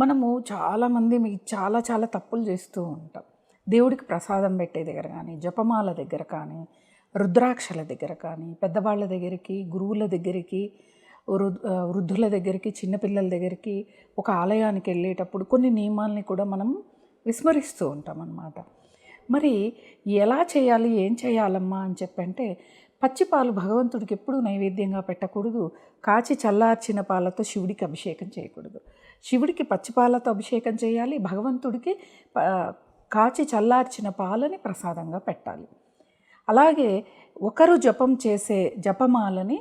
మనము చాలామంది చాలా చాలా తప్పులు చేస్తూ ఉంటాం. దేవుడికి ప్రసాదం పెట్టే దగ్గర కానీ జపమాల దగ్గర కానీ రుద్రాక్షల దగ్గర కానీ పెద్దవాళ్ళ దగ్గరికి గురువుల దగ్గరికి వృద్ధుల దగ్గరికి చిన్నపిల్లల దగ్గరికి ఒక ఆలయానికి వెళ్ళేటప్పుడు కొన్ని నియమాల్ని కూడా మనం విస్మరిస్తూ ఉంటాం అన్నమాట. మరి ఎలా చేయాలి ఏం చేయాలమ్మా అని చెప్పంటే పచ్చిపాలు భగవంతుడికి ఎప్పుడూ నైవేద్యంగా పెట్టకూడదు. కాచి చల్లార్చిన పాలతో శివుడికి అభిషేకం చేయకూడదు. శివుడికి పచ్చిపాలతో అభిషేకం చేయాలి భగవంతుడికి కాచి చల్లార్చిన పాలని ప్రసాదంగా పెట్టాలి. అలాగే ఒకరు జపం చేసే జపమాలని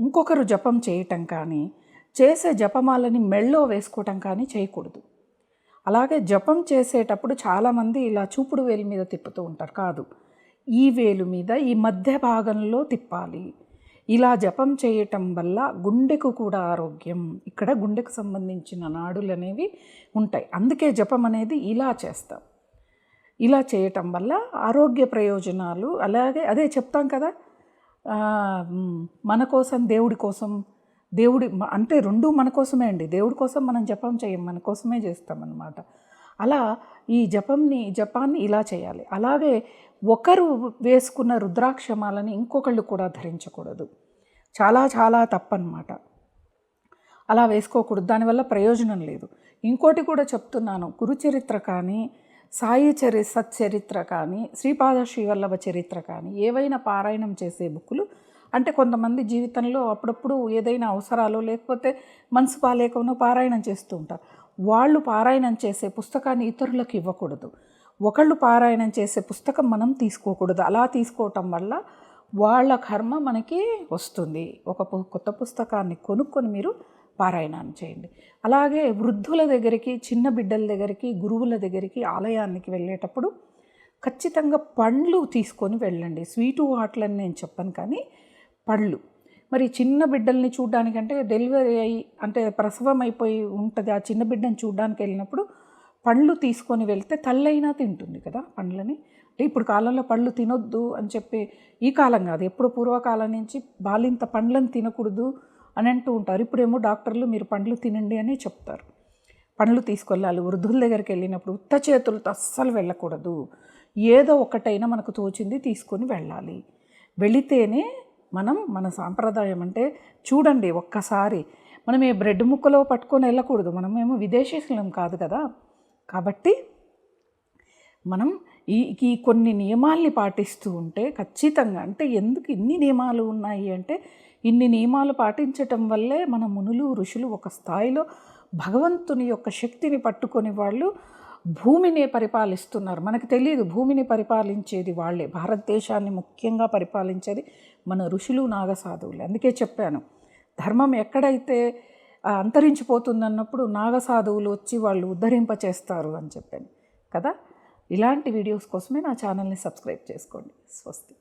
ఇంకొకరు జపం చేయటం కానీ చేసే జపమాలని మెళ్ళో వేసుకోవటం కానీ చేయకూడదు. అలాగే జపం చేసేటప్పుడు చాలామంది ఇలా చూపుడు వేలు మీద తిప్పుతూ ఉంటారు కాదు. ఈ వేలు మీద ఈ మధ్య భాగంలో తిప్పాలి. ఇలా జపం చేయటం వల్ల గుండెకు కూడా ఆరోగ్యం. ఇక్కడ గుండెకు సంబంధించిన నాడులు అనేవి ఉంటాయి. అందుకే జపం అనేది ఇలా చేస్తాం. ఇలా చేయటం వల్ల ఆరోగ్య ప్రయోజనాలు అలాగే అదే చెప్తాం కదా మన కోసం దేవుడి కోసం. దేవుడి అంటే రెండు మన కోసమే అండి. దేవుడి కోసం మనం జపం చేయం మన కోసమే చేస్తామన్నమాట. అలా ఈ జపంని జపాన్ని ఇలా చేయాలి. అలాగే ఒకరు వేసుకున్న రుద్రాక్షమాలని ఇంకొకళ్ళు కూడా ధరించకూడదు. చాలా చాలా తప్పనమాట అలా వేసుకోకూడదు. దానివల్ల ప్రయోజనం లేదు. ఇంకోటి కూడా చెప్తున్నాను. గురుచరిత్ర కానీ సాయి చరి సచ్చరిత్ర కానీ శ్రీపాద శ్రీవల్లభ చరిత్ర కానీ ఏవైనా పారాయణం చేసే బుక్కులు అంటే కొంతమంది జీవితంలో అప్పుడప్పుడు ఏదైనా అవసరాలు లేకపోతే మనసు బాగాలేకనో పారాయణం చేస్తూ ఉంటారు. వాళ్ళు పారాయణం చేసే పుస్తకాన్ని ఇతరులకు ఇవ్వకూడదు. ఒకళ్ళు పారాయణం చేసే పుస్తకం మనం తీసుకోకూడదు. అలా తీసుకోవటం వల్ల వాళ్ళ కర్మ మనకి వస్తుంది. ఒక పు- కొత్త పుస్తకాన్ని కొనుక్కొని మీరు పారాయణాన్ని చేయండి. అలాగే వృద్ధుల దగ్గరికి చిన్న బిడ్డల దగ్గరికి గురువుల దగ్గరికి ఆలయానికి వెళ్ళేటప్పుడు ఖచ్చితంగా పండ్లు తీసుకొని వెళ్ళండి. స్వీటు వాట్లని నేను చెప్పను కానీ పళ్ళు మరి చిన్న బిడ్డల్ని చూడడానికంటే డెలివరీ అయ్యి అంటే ప్రసవం అయిపోయి ఉంటుంది. ఆ చిన్న బిడ్డని చూడడానికి వెళ్ళినప్పుడు పండ్లు తీసుకొని వెళ్తే తల్లైనా తింటుంది కదా పండ్లని. అంటే ఇప్పుడు కాలంలో పళ్ళు తినొద్దు అని చెప్పి ఈ కాలం కాదు ఎప్పుడు పూర్వకాలం నుంచి బాలింత పండ్లను తినకూడదు అని అంటూ ఉంటారు. ఇప్పుడేమో డాక్టర్లు మీరు పండ్లు తినండి అని చెప్తారు. పండ్లు తీసుకెళ్ళాలి. వృద్ధుల దగ్గరికి వెళ్ళినప్పుడు ఉత్త చేతులతో అస్సలు వెళ్ళకూడదు. ఏదో ఒకటైనా మనకు తోచింది తీసుకొని వెళ్ళాలి. వెళితేనే మనం మన సాంప్రదాయం అంటే చూడండి ఒక్కసారి మనం ఏ బ్రెడ్ ముక్కలో పట్టుకొని వెళ్ళకూడదు. మనమేమో విదేశీయులం కాదు కదా. కాబట్టి మనం ఈ ఈ కొన్ని నియమాల్ని పాటిస్తూ ఉంటే ఖచ్చితంగా అంటే ఎందుకు ఇన్ని నియమాలు ఉన్నాయి అంటే ఇన్ని నియమాలు పాటించటం వల్లే మన మునులు ఋషులు ఒక స్థాయిలో భగవంతుని యొక్క శక్తిని పట్టుకొని వాళ్ళు భూమిని పరిపాలిస్తున్నారు. మనకు తెలియదు భూమిని పరిపాలించేది వాళ్ళే. భారతదేశాన్ని ముఖ్యంగా పరిపాలించేది మన ఋషులు నాగసాధువులు. అందుకే చెప్పాను ధర్మం ఎక్కడైతే అంతరించిపోతుందన్నప్పుడు నాగసాధువులు వచ్చి వాళ్ళు ఉద్ధరింప చేస్తారు అని చెప్పాను కదా. ఇలాంటి వీడియోస్ కోసమే నా ఛానల్ని సబ్స్క్రైబ్ చేసుకోండి. స్వస్తి.